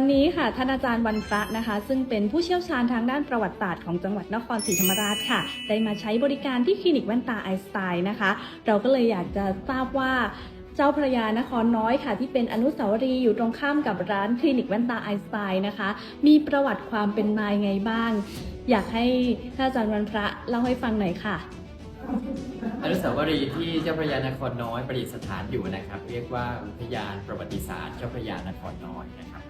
วันนี้ค่ะท่านอาจารย์วันพระนะคะ ซึ่งเป็นผู้เชี่ยวชาญทางด้านประวัติศาสตร์ของจังหวัดนครศรีธรรมราชค่ะ ได้มาใช้บริการที่คลินิกแว่นตาไอสไตน์นะคะ เราก็เลยอยากจะทราบว่าเจ้าพระยานครน้อยค่ะ ที่เป็นอนุสาวรีย์อยู่ตรงข้ามกับร้านคลินิกแว่นตาไอสไตน์นะคะ มีประวัติความเป็นมายไงบ้าง อยากให้ท่านอาจารย์วันพระเล่าให้ฟังหน่อยค่ะ อนุสาวรีย์ที่เจ้าพระยานครน้อยประดิษฐานอยู่นะครับ เรียกว่าอุทยานประวัติศาสตร์เจ้าพระยานครน้อยนะครับ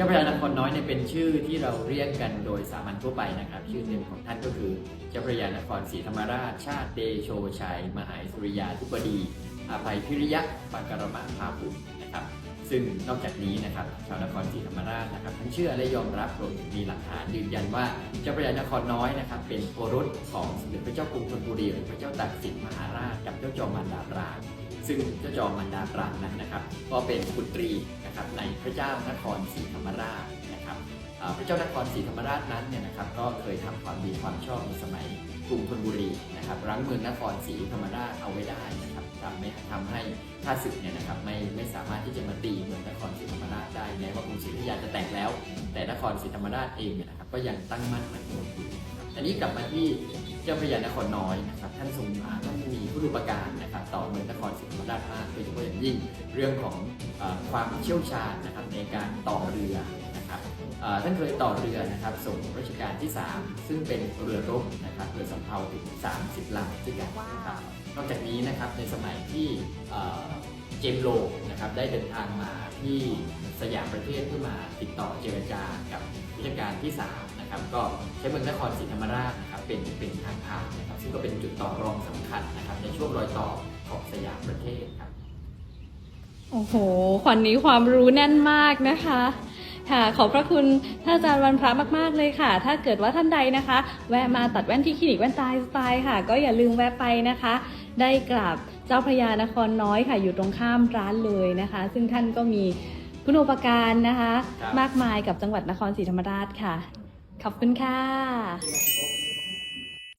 จ้าพระยานครน้อยเนี่ยเป็นชื่อที่เราเรียกกันโดยสามัญทั่วไปนะครับ ชื่อเต็มของท่านก็คือเจ้าพระยานครศรีธรรมราช ชาติเดโชชัย มหาสุริยาธิบดีอาภัยพิริยะปกรมาภาภูมินะครับ ซึ่งนอกจากนี้นะครับชาวนครศรีธรรมราชนะครับทั้งเชื่อและยอมรับรวมถึงมีหลักฐานยืนยันว่าเจ้าพระยานครน้อยนะครับเป็นโอรสของสมเด็จพระเจ้ากรุงธนบุรีหรือพระเจ้าตากสินมหาราชกับเจ้าจอมมันดาปรา ซึ่งเจ้าจอมมันดาปราณนั้นนะครับ ก็เป็นบุตรีนะครับในพระเจ้านครศรีธรรมราชนะครับพระเจ้านครศรีธรรมราชนั้นเนี่ยนะครับก็เคยทำความดีความชอบในสมัยกรุงธนบุรีนะครับรั้งเมืองนครศรีธรรมราชเอาไว้ได้นะครับทำให้ทำให้ข้าศึกเนี่ยนะครับไม่ไม่สามารถที่จะมาตีเมืองนครศรีธรรมราชได้แม้ว่ากรุงศรีอยุธยาจะแตกแล้ว แต่นครศรีธรรมราชเองเนี่ยนะครับก็ยังตั้งมั่นมั่นคงอยู่นะครับอันนี้กลับมาที่ เจ้าพระยานครน้อยนะครับท่านทรงอ่าท่านมีผู้ดูประการนะครับต่อเมืองนครศรีธรรมราชมากโดยเฉพาะอย่างยิ่งเรื่องของเออความเชี่ยวชาญนะครับในการต่อเรือนะครับเอ่อท่านเคยต่อเรือนะครับส่งรัชกาลที่ 3 ซึ่งเป็นเรือรบนะครับเรือสำเภาถึง 30ลำด้วยกันนะครับนอกจากนี้นะครับในสมัยที่เอ่อเจมส์โลนะครับได้เดินทางมาที่สยามประเทศเพื่อมาติดต่อเจรจากับรัชกาลที่3นะครับก็ใช้เมืองนครศรีธรรมราชนะครับเป็นเป็นท ก็เป็นจุดต่อรองสำคัญนะครับ ในช่วงรอยต่อของสยามประเทศครับ โอ้โหขวัญนี้ความรู้แน่นมากนะคะ ค่ะ ขอบพระคุณท่านอาจารย์วันพระมากๆเลยค่ะ ถ้าเกิดว่าท่านใดนะคะ แวะมาตัดแว่นที่คลินิกแว่นตาสไตล์ค่ะ ก็อย่าลืมแวะไปนะคะ ได้กราบเจ้าพระยานครน้อยค่ะ อยู่ตรงข้ามร้านเลยนะคะ ซึ่งท่านก็มีคุณูปการนะคะ ครับ มากมายกับจังหวัดนครศรีธรรมราชค่ะ ขอบคุณค่ะค